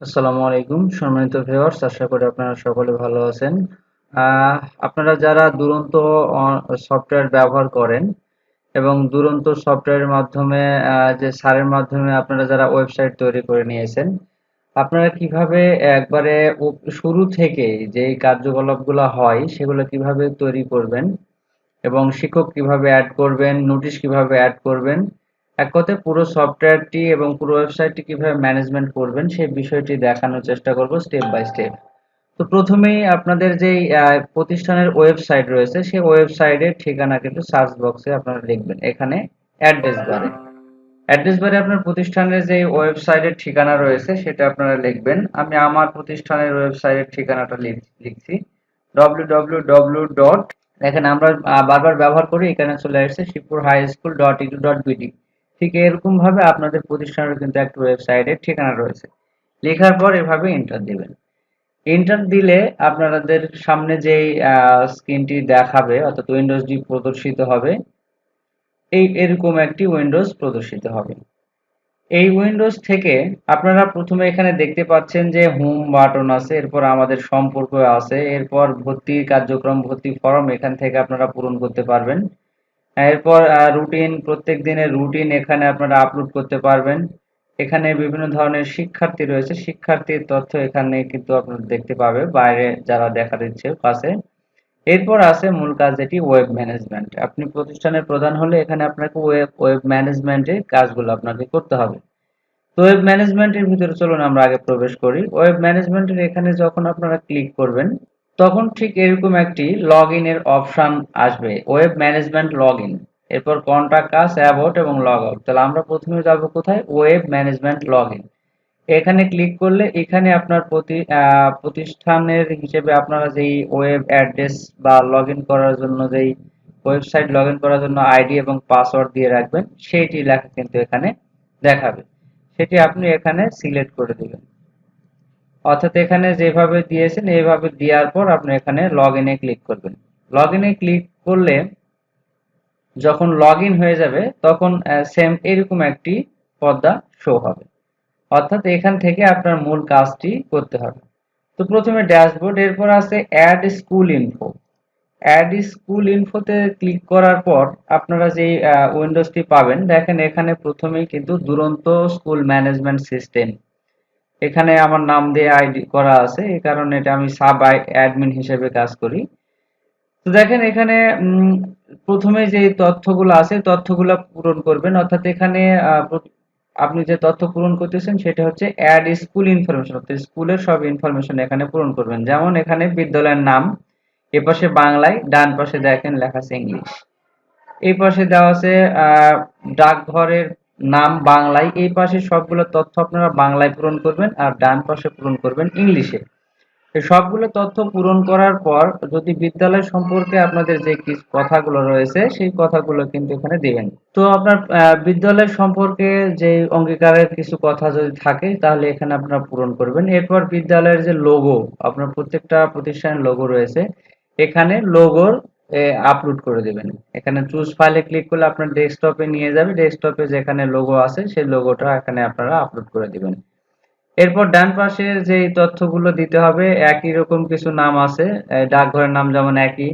আসসালামু আলাইকুম, সম্মানিত ভিউয়ার্স আশা করি আপনারা সকলে ভালো আছেন। আপনারা যারা দুরন্ত সফটওয়্যার ব্যবহার করেন এবং দুরন্ত সফটওয়্যারের মাধ্যমে যে সারের মাধ্যমে আপনারা যারা ওয়েবসাইট তৈরি করে নিয়েছেন, আপনারা কীভাবে একবারে শুরু থেকে যে কার্যকলাপগুলো হয়, সেগুলো কীভাবে তৈরি করবেন এবং শিক্ষক কীভাবে অ্যাড করবেন নোটিশ কীভাবে অ্যাড করবেন এক কথায় পুরো সফটওয়্যারটি এবং পুরো ওয়েবসাইটটি কীভাবে ম্যানেজমেন্ট করবেন সেই বিষয়টি দেখানোর চেষ্টা করব স্টেপ বাই স্টেপ তো প্রথমেই আপনাদের যে প্রতিষ্ঠানের ওয়েবসাইট রয়েছে, সেই ওয়েবসাইটের ঠিকানা কিন্তু সার্চ বক্সে আপনারা লিখবেন। এখানে অ্যাড্রেস বারে অ্যাড্রেস বারে আপনার প্রতিষ্ঠানের যে ওয়েবসাইটের ঠিকানা রয়েছে, সেটা আপনারা লিখবেন। আমি আমার প্রতিষ্ঠানের ওয়েবসাইটের ঠিকানাটা লিখ- লিখছি। www. ডট এখানে আমরা বারবার ব্যবহার করি, এখানে চলে আসছে Shibpur high school dot edu dot BD ঠিক এরকম ভাবে আপনাদের প্রতিষ্ঠানের কিন্তু একটা ওয়েবসাইটের ঠিকানা রয়েছে। লেখার পর এভাবে এন্টার দিবেন। এন্টার দিলে আপনাদের সামনে যেই স্ক্রিনটি দেখাবে, অর্থাৎ উইন্ডোজ ডি প্রদর্শিত হবে, এই এরকম একটি উইন্ডোজ প্রদর্শিত হবে। এই উইন্ডোজ থেকে আপনারা প্রথমে এখানে দেখতে পাচ্ছেন যে হোম বাটন আছে, এরপর আমাদের সম্পর্ক আছে, এরপর ভর্তি কার্যক্রম, ভর্তি ফর্ম এখান থেকে আপনারা পূরণ করতে পারবেন। এরপর রুটিন প্রত্যেক দিনের রুটিন এখানে আপনারা আপলোড করতে পারবেন। এখানে বিভিন্ন ধরনের শিক্ষার্থী রয়েছে। শিক্ষার্থীর তথ্য এখানে কিন্তু আপনারা দেখতে পাবে, বাইরে যারা দেখা দিচ্ছে পাশে এরপর আছে মূল কাজ যেটি ওয়েব ম্যানেজমেন্ট আপনি প্রতিষ্ঠানের প্রধান হলে এখানে আপনাকে ওয়েব ওয়েব ম্যানেজমেন্টের কাজগুলো আপনাকে করতে হবে। তো ওয়েব ম্যানেজমেন্টের ভিতরে চলুন আমরা আগে প্রবেশ করি। ওয়েব ম্যানেজমেন্টের এখানে যখন আপনারা ক্লিক করবেন তখন ঠিক এরকম একটি লগ এর অপশন আসবে ওয়েব ম্যানেজমেন্ট লগ ইন এরপর কন্ট্যাক্ট আস অ্যাবাউট এবং লগ আউট তাহলে আমরা প্রথমে যাব কোথায়? ওয়েব ম্যানেজমেন্ট লগ ইন এখানে ক্লিক করলে এখানে আপনার প্রতি প্রতিষ্ঠানের হিসেবে আপনারা যেই ওয়েব অ্যাড্রেস বা লগ করার জন্য যেই ওয়েবসাইট লগ করার জন্য আইডি এবং পাসওয়ার্ড দিয়ে রাখবেন, সেইটি লেখা কিন্তু এখানে দেখাবে। সেটি আপনি এখানে সিলেক্ট করে দিবেন। অর্থাৎ এখানে যেভাবে দিয়েছেন এইভাবে দেওয়ার পর আপনি এখানে লগ ইনে ক্লিক করবেন। লগ ইনে ক্লিক করলে যখন লগ হয়ে যাবে, তখন সেম এরকম একটি পর্দা শো হবে। অর্থাৎ এখান থেকে আপনার মূল কাজটি করতে হবে। তো প্রথমে ড্যাশবোর্ড এরপর আছে add school info add school ইনফোতে click করার পর আপনারা যে উইন্ডোজটি পাবেন, দেখেন এখানে প্রথমেই কিন্তু দুরন্ত স্কুল ম্যানেজমেন্ট সিস্টেম এখানে আমার নাম দিয়ে আইডি করা আছে এই কারণে এটা আমি সাব অ্যাডমিন হিসেবে কাজ করি। তো দেখেন এখানে প্রথমে যে তথ্যগুলো আছে, তথ্যগুলো পূরণ করবেন। অর্থাৎ এখানে আপনি যে তথ্য পূরণ করতেছেন, সেটা হচ্ছে অ্যাড স্কুল ইনফরমেশন অর্থাৎ স্কুলের সব ইনফরমেশন এখানে পূরণ করবেন। যেমন এখানে বিদ্যালয়ের নাম, এ পাশে বাংলায়, ডান পাশে দেখেন লেখা আছে ইংলিশ এই পাশে দেওয়া আছে ডাকঘরের নাম বাংলায়, এই পাশে সবগুলো তথ্য আপনারা বাংলায় পূরণ করবেন আর ডান পাশে পূরণ করবেন ইংলিশে। সবগুলো তথ্য পূরণ করার পর যদি বিদ্যালয় সম্পর্কে আপনাদের যে কথাগুলো রয়েছে, সেই কথাগুলো কিন্তু এখানে দিবেন। তো আপনার বিদ্যালয় সম্পর্কে যে অঙ্গীকারের কিছু কথা যদি থাকে, তাহলে এখানে আপনারা পূরণ করবেন। এরপর বিদ্যালয়ের যে লোগো আপনার প্রত্যেকটা প্রতিষ্ঠানের লোগো রয়েছে। এখানে লোগোর আপলোড করে দিবেন। এখানে চুজ ফাইলে ক্লিক করলে আপনার ডেস্কটপে নিয়ে যাবে। ডেস্কটপে যেখানে লোগো আছে, সেই লোগোটা এখানে আপনারা আপলোড করে দিবেন। এরপর ডান পাশে যে তথ্যগুলো দিতে হবে, একই রকম কিছু নাম আছে। ডাকঘরের নাম যেমন একই,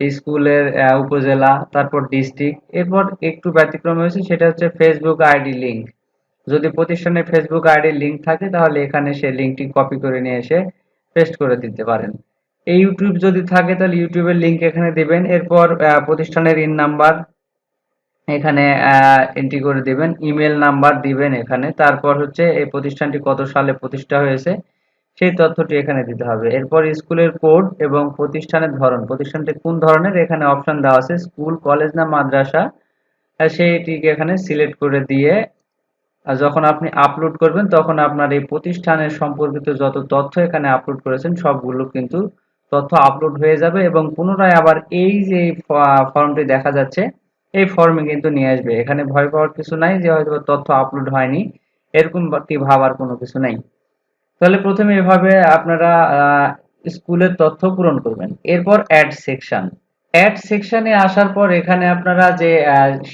স্কুলের উপজেলা, তারপর ডিস্ট্রিক্ট এরপর একটু ব্যতিক্রম হয়েছে, সেটা হচ্ছে ফেসবুক আইডি লিংক যদি প্রতিষ্ঠানে ফেসবুক আইডি লিংক থাকে, তাহলে এখানে সেই লিঙ্কটি কপি করে নিয়ে এসে পেস্ট করে দিতে পারেন। এই ইউটিউব যদি থাকে, তাহলে ইউটিউবের লিঙ্ক এখানে দেবেন। এরপর প্রতিষ্ঠানের ইন নাম্বার এখানে এন্ট্রি করে দেবেন। ইমেল নাম্বার দিবেন এখানে। তারপর হচ্ছে, এই প্রতিষ্ঠানটি কত সালে প্রতিষ্ঠা হয়েছে, সেই তথ্যটি এখানে দিতে হবে। এরপর স্কুলের কোড এবং প্রতিষ্ঠানের ধরন। প্রতিষ্ঠানটি কোন ধরনের? এখানে অপশন দেওয়া আছে, স্কুল, কলেজ না মাদ্রাসা। সেইটিকে এখানে সিলেক্ট করে দিয়ে যখন আপনি আপলোড করবেন, তখন আপনার এই প্রতিষ্ঠানের সম্পর্কিত যত তথ্য এখানে আপলোড করেছেন, সবগুলো কিন্তু তথ্য আপলোড হয়ে যাবে এবং পুনরায় আবার এই যে ফর্মটি দেখা যাচ্ছে, এই ফর্মে কিন্তু নিয়ে আসবে। এখানে ভয় পাওয়ার কিছু নাই যে হয়তো তথ্য আপলোড হয়নি। এরকম কি ভাবার কোনো কিছু নাই। তাহলে প্রথমে এভাবে আপনারা স্কুলের তথ্য পূরণ করবেন। এরপর অ্যাড সেকশন অ্যাড সেকশনে আসার পর এখানে আপনারা যে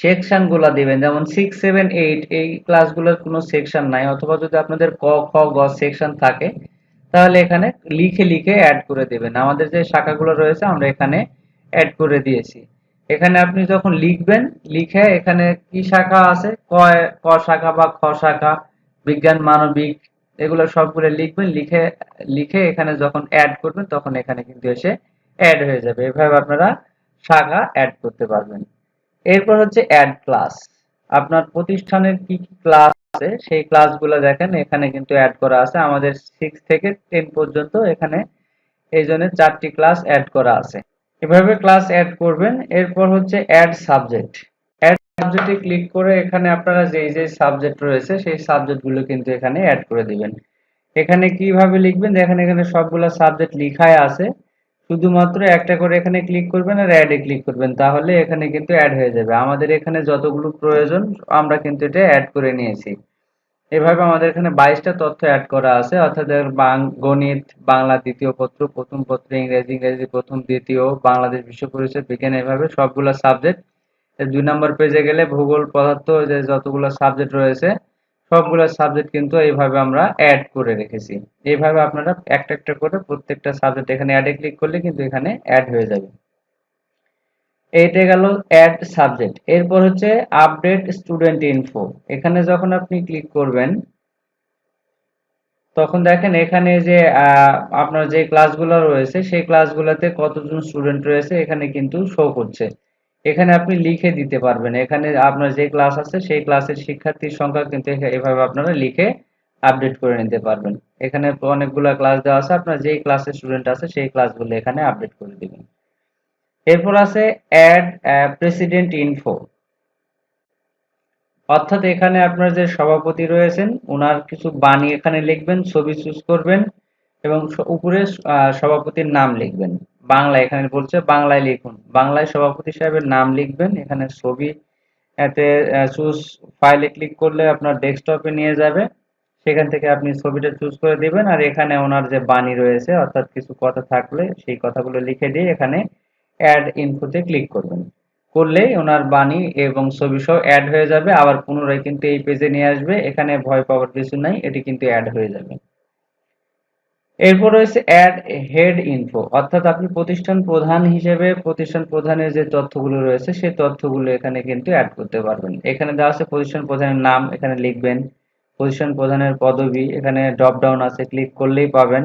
সেকশনগুলা দিবেন, যেমন সিক্স সেভেন এইট এই ক্লাসগুলোর কোনো সেকশন নাই। অথবা যদি আপনাদের ক, খ, গ সেকশন থাকে তাহলে এখানে লিখে লিখে অ্যাড করে দেবেন। আমাদের যে শাখাগুলো রয়েছে, আমরা এখানে অ্যাড করে দিয়েছি। এখানে আপনি যখন লিখবেন, লিখে এখানে কি শাখা আছে? ক ক শাখা বা খ শাখা, বিজ্ঞান, মানবিক, এগুলো সবগুলো লিখবেন। লিখে লিখে এখানে যখন অ্যাড করবেন, তখন এখানে কিন্তু এসে অ্যাড হয়ে যাবে। এভাবে আপনারা শাখা অ্যাড করতে পারবেন। এরপর হচ্ছে অ্যাড ক্লাস আপনার প্রতিষ্ঠানের কি কি ক্লাস আছে। সেই ক্লাসগুলো দেখেন, এখানে কিন্তু অ্যাড করা আছে। আমাদের সিক্স থেকে টেন পর্যন্ত এখানে এই জন্য চারটি ক্লাস অ্যাড করা আছে। এভাবে ক্লাস অ্যাড করবেন, এরপর হচ্ছে অ্যাড সাবজেক্ট অ্যাড সাবজেক্টে ক্লিক করে এখানে আপনারা যেই যেই সাবজেক্ট রয়েছে, সেই সাবজেক্টগুলো কিন্তু এখানে অ্যাড করে দিবেন। এখানে কীভাবে লিখবেন? দেখেন এখানে সবগুলো সাবজেক্ট লিখাই আছে। শুধুমাত্র একটা করে এখানে ক্লিক করবেন আর অ্যাডে ক্লিক করবেন, তাহলে এখানে কিন্তু অ্যাড হয়ে যাবে। আমাদের এখানে যতগুলো প্রয়োজন, আমরা কিন্তু এটা অ্যাড করে নিয়েছি। এভাবে আমাদের এখানে বাইশটা তথ্য অ্যাড করা আছে, অর্থাৎ গণিত, বাংলা দ্বিতীয় পত্র, প্রথম পত্র, ইংরেজি ইংরেজি প্রথম, দ্বিতীয়, বাংলাদেশ, বিশ্ব পরিচয়, বিজ্ঞান, এভাবে সবগুলো সাবজেক্ট দুই নম্বর পেজে গেলে ভূগোল, পদার্থ যে যতগুলো সাবজেক্ট রয়েছে সবগুলো সাবজেক্ট কিন্তু এইভাবে আমরা অ্যাড করে রেখেছি। এইভাবে আপনারা একটা একটা করে প্রত্যেকটা সাবজেক্ট এখানে অ্যাডে ক্লিক করলে কিন্তু এখানে অ্যাড হয়ে যাবে। এইটা গেল অ্যাড সাবজেক্ট এরপর হচ্ছে আপডেট স্টুডেন্ট ইনফো এখানে যখন আপনি ক্লিক করবেন, তখন দেখেন এখানে যে আপনার যে ক্লাসগুলো রয়েছে, সেই ক্লাসগুলোতে কতজন স্টুডেন্ট রয়েছে, এখানে কিন্তু শো করছে। এখানে আপনি লিখে দিতে পারবেন। এখানে আপনার যে ক্লাস আছে, সেই ক্লাসের শিক্ষার্থীর সংখ্যা কিন্তু এভাবে আপনারা লিখে আপডেট করে নিতে পারবেন। এখানে অনেকগুলো ক্লাস দেওয়া আছে, আপনার যেই ক্লাসের স্টুডেন্ট আছে, সেই ক্লাসগুলো এখানে আপডেট করে দিবেন। এরপর আছে অ্যাড প্রেসিডেন্ট ইনফো অর্থাৎ এখানে আপনার যে সভাপতি রয়েছেন ওনার কিছু বাণী এখানে লিখবেন, ছবি চুজ করবেন এবং উপরে সভাপতির নাম লিখবেন। বাংলা এখানে বলছে বাংলায় লিখুন। বাংলায় সভাপতি সাহেবের নাম লিখবেন। এখানে ছবি এতে চুজ ফাইলে ক্লিক করলে আপনার ডেস্কটপে নিয়ে যাবে। সেখান থেকে আপনি ছবিটা চুজ করে দিবেন আর এখানে ওনার যে বাণী রয়েছে, অর্থাৎ কিছু কথা থাকলে সেই কথাগুলো লিখে দিয়ে এখানে অ্যাড ইনফোতে ক্লিক করবেন। করলেই ওনার বাণী এবং ছবি সহ অ্যাড হয়ে যাবে। আবার পুনরায় কিন্তু এই পেজে নিয়ে আসবে। এখানে ভয় পাওয়ার কিছু নাই, এটি কিন্তু অ্যাড হয়ে যাবে। এরপর রয়েছে অ্যাড হেড ইনফো অর্থাৎ আপনি প্রতিষ্ঠান প্রধান হিসেবে প্রতিষ্ঠান প্রধানের যে তথ্যগুলো রয়েছে, সেই তথ্যগুলো এখানে কিন্তু অ্যাড করতে পারবেন। এখানে দেওয়া আছে প্রতিষ্ঠান প্রধানের নাম, এখানে লিখবেন। প্রতিষ্ঠান প্রধানের পদবি, এখানে ড্রপ ডাউন আছে ক্লিক করলেই পাবেন।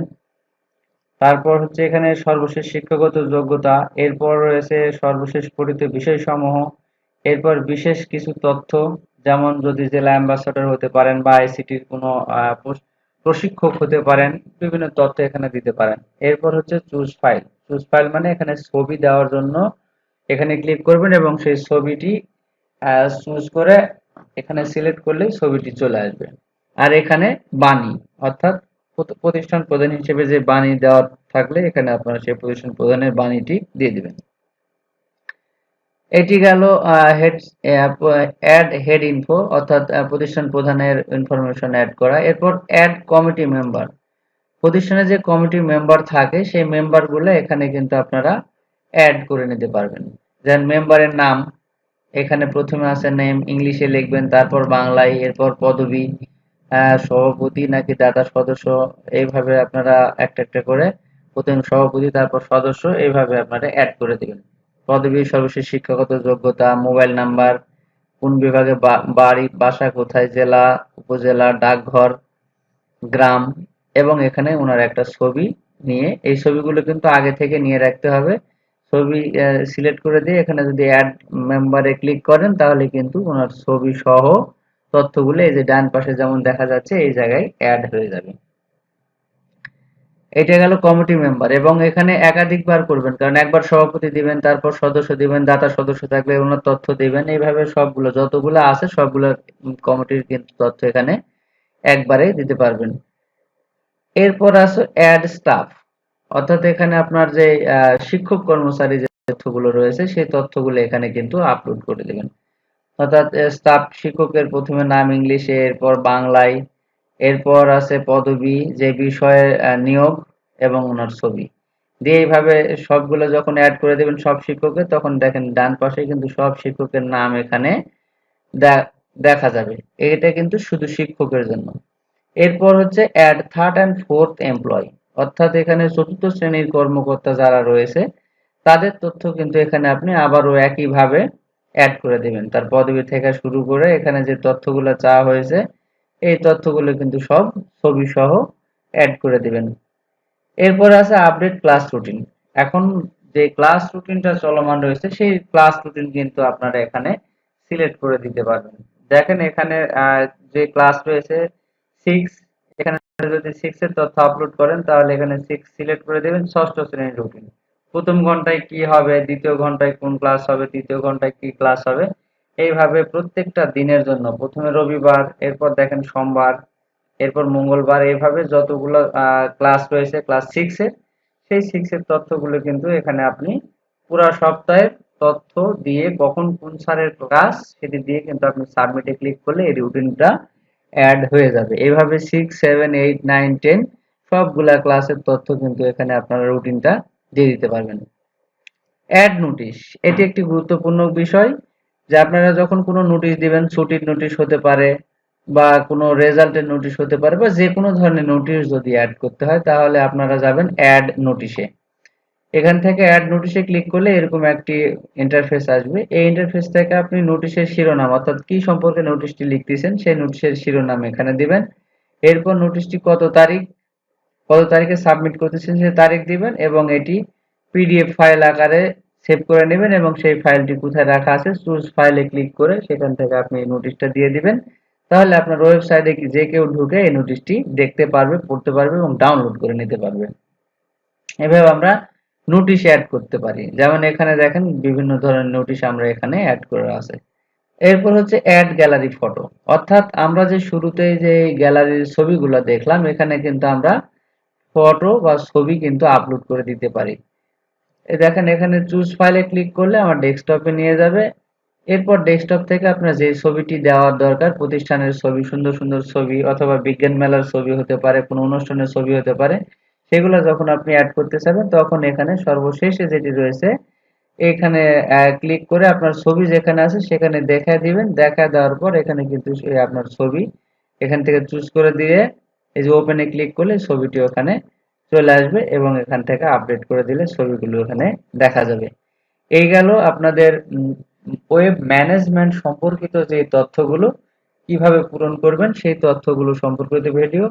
তারপর হচ্ছে এখানে সর্বশেষ শিক্ষাগত যোগ্যতা, এরপর রয়েছে সর্বশেষ পঠিত বিষয়সমূহ, এরপর বিশেষ কিছু তথ্য, যেমন যদি জেলা অ্যাম্বাসাডার হতে পারেন বা আইসিটির কোনো প্রশিক্ষক হতে পারেন, বিভিন্ন তথ্য এখানে দিতে পারেন। এরপর হচ্ছে চুজ ফাইল চুজ ফাইল মানে এখানে ছবি দেওয়ার জন্য এখানে ক্লিক করবেন এবং সেই ছবিটি চুজ করে এখানে সিলেক্ট করলে ছবিটি চলে আসবে। আর এখানে বাণী, অর্থাৎ প্রতিষ্ঠান প্রধান হিসেবে যে বাণী দেওয়া থাকলে এখানে আপনারা সেই প্রতিষ্ঠান প্রধানের বাণীটি দিয়ে দিবেন। এটি গেল হেড অ্যাড হেড ইনফো অর্থাৎ প্রতিষ্ঠান প্রধানের ইনফরমেশন অ্যাড করা। এরপর অ্যাড কমিটি মেম্বার প্রতিষ্ঠানে যে কমিটি মেম্বার থাকে, সেই মেম্বারগুলো এখানে কিন্তু আপনারা অ্যাড করে নিতে পারবেন। যেন মেম্বারের নাম, এখানে প্রথমে আছে নেম ইংলিশে লিখবেন, তারপর বাংলায়, এরপর পদবি সভাপতি নাকি দাতা সদস্য, এইভাবে আপনারা একটা একটা করে প্রথম সভাপতি, তারপর সদস্য, এইভাবে আপনারা অ্যাড করে দিবেন। পদবী সর্বশেষ শিক্ষাগত যোগ্যতা, মোবাইল নাম্বার, কোন বিভাগে বাড়ি, বাসা কোথায়, জেলা, উপজেলা, ডাকঘর, গ্রাম এবং এখানে ওনার একটা ছবি নিয়ে, এই ছবিগুলো কিন্তু আগে থেকে নিয়ে রাখতে হবে। ছবি সিলেক্ট করে দিয়ে এখানে যদি অ্যাড মেম্বারে ক্লিক করেন, তাহলে কিন্তু ওনার ছবি সহ তথ্যগুলো এই যে ডান পাশে যেমন দেখা যাচ্ছে, এই জায়গায় অ্যাড হয়ে যাবে। এটা গেল কমিটি মেম্বার এবং এখানে একাধিকবার করবেন, কারণ একবার সভাপতি দিবেন, তারপর সদস্য দিবেন, দাতা সদস্য থাকলে ওনার তথ্য দিবেন, এইভাবে সবগুলো, যতগুলো আছে সবগুলো কমিটির কিন্তু তথ্য এখানে একবারে দিতে পারবেন। এরপর আছে অ্যাড স্টাফ অর্থাৎ এখানে আপনার যে শিক্ষক কর্মচারী যে তথ্যগুলো রয়েছে, সেই তথ্যগুলো এখানে কিন্তু আপলোড করে দিবেন। অর্থাৎ স্টাফ শিক্ষকের প্রথমে নাম ইংলিশে এরপর বাংলায় এরপর আছে পদবি, যে বিষয়ে নিয়োগ এবং ওনার ছবি। দিয়ে এইভাবে সবগুলো যখন অ্যাড করে দেবেন সব শিক্ষকের তখন দেখেন ডান পাশে কিন্তু সব শিক্ষকের নাম এখানে দেখা যাবে। এটা কিন্তু শুধু শিক্ষকের জন্য। এরপর হচ্ছে add third and fourth employ অর্থাৎ এখানে চতুর্থ শ্রেণির কর্মকর্তা যারা রয়েছে, তাদের তথ্য কিন্তু এখানে আপনি আবারও একইভাবে অ্যাড করে দেবেন। তার পদবি থেকে শুরু করে এখানে যে তথ্যগুলো চাওয়া হয়েছে এই তথ্যগুলো কিন্তু সব ছবি সহ অ্যাড করে দিবেন। এরপর আছে আপডেট ক্লাস রুটিন এখন যে ক্লাস রুটিনটা চলমান রয়েছে, সেই ক্লাস রুটিন কিন্তু আপনারা এখানে সিলেক্ট করে দিতে পারবেন। দেখেন এখানে যে ক্লাস রয়েছে সিক্স এখানে যদি সিক্স এর তথ্য আপলোড করেন, তাহলে এখানে সিক্স সিলেক্ট করে দেবেন, ষষ্ঠ শ্রেণির রুটিন প্রথম ঘন্টায় কি হবে, দ্বিতীয় ঘন্টায় কোন ক্লাস হবে, তৃতীয় ঘন্টায় কি ক্লাস হবে এইভাবে প্রত্যেকটা দিনের জন্য, প্রথমে রবিবার, এরপর দেখেন সোমবার, এরপর মঙ্গলবার, এইভাবে যতগুলো ক্লাস রয়েছে ক্লাস সিক্স এর, সেই সিক্সের তথ্যগুলো কিন্তু এখানে আপনি পুরো সপ্তাহের তথ্য দিয়ে কখন কোন স্যারের ক্লাস সেটি দিয়ে কিন্তু আপনি সাবমিটে ক্লিক করলে এই রুটিনটা অ্যাড হয়ে যাবে। এইভাবে six seven eight nine ten সবগুলা ক্লাসের তথ্য কিন্তু এখানে আপনারা রুটিনটা দিয়ে দিতে পারবেন। অ্যাড নোটিশ এটি একটি গুরুত্বপূর্ণ বিষয়। যে আপনারা যখন কোনো নোটিশ দিবেন, ছুটির নোটিশ হতে পারে বা কোনো রেজাল্টের নোটিশ হতে পারে বা যে কোনো ধরনের নোটিশ যদি অ্যাড করতে হয়, তাহলে আপনারা যাবেন অ্যাড নোটিশে এখান থেকে অ্যাড নোটিশে ক্লিক করলে এরকম একটি ইন্টারফেস আসবে। এই ইন্টারফেস থেকে আপনি নোটিশের শিরোনাম, অর্থাৎ কি সম্পর্কে নোটিশটি লিখতেছেন, সেই নোটিশের শিরোনাম এখানে দিবেন। এরপর নোটিশটি কত তারিখ, কত তারিখে সাবমিট করতেছেন সেই তারিখ দিবেন এবং এটি পিডিএফ ফাইল আকারে সেভ করে নেবেন এবং সেই ফাইলটি কোথায় রাখা আছে চুজ ফাইলে ক্লিক করে সেখান থেকে আপনি নোটিশটা দিয়ে দিবেন। তাহলে আপনার ওয়েবসাইটে যে কেউ ঢুকে এই নোটিশটি দেখতে পারবে, পড়তে পারবে এবং ডাউনলোড করে নিতে পারবে। এভাবে আমরা নোটিশ অ্যাড করতে পারি। যেমন এখানে দেখেন বিভিন্ন ধরনের নোটিশ আমরা এখানে অ্যাড করা আছে। এরপর হচ্ছে অ্যাড গ্যালারি ফটো অর্থাৎ আমরা যে শুরুতে যে গ্যালারির ছবিগুলো দেখলাম, এখানে কিন্তু আমরা ফটো বা ছবি কিন্তু আপলোড করে দিতে পারি। দেখেন, এখানে চুজ ফাইলে ক্লিক করলে আমার ডেস্কটপে নিয়ে যাবে। এরপর ডেস্কটপ থেকে আপনার যে ছবিটি দেওয়ার দরকার, প্রতিষ্ঠানের ছবি, সুন্দর সুন্দর ছবি অথবা বিজ্ঞান মেলার ছবি হতে পারে, কোনো অনুষ্ঠানের ছবি হতে পারে, সেগুলো যখন আপনি অ্যাড করতে চাবেন, তখন এখানে সর্বশেষে যেটি রয়েছে, এখানে ক্লিক করে আপনার ছবি যেখানে আছে সেখানে দেখা দিবেন। দেখা দেওয়ার পর এখানে কিন্তু আপনার ছবি এখান থেকে চুজ করে দিয়ে, এই যে ওপেনে ক্লিক করলে ছবিটি ওখানে চলে আসবে এবং এখান থেকে আপডেট করে দিলে ছবিগুলো এখানে দেখা যাবে। এই গেল আপনাদের ওয়েব ম্যানেজমেন্ট সম্পর্কিত যে তথ্যগুলো, কীভাবে পূরণ করবেন সেই তথ্যগুলো সম্পর্কিত ভিডিও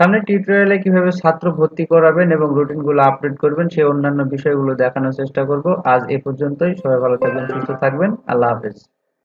সামনে টিউটোরিয়ালে কীভাবে ছাত্র ভর্তি করাবেন এবং রুটিনগুলো আপডেট করবেন, সেই অন্যান্য বিষয়গুলো দেখানোর চেষ্টা করব। আজ এ পর্যন্তই। সবাই ভালো থাকবেন, সুস্থ থাকবেন। আল্লাহ হাফেজ।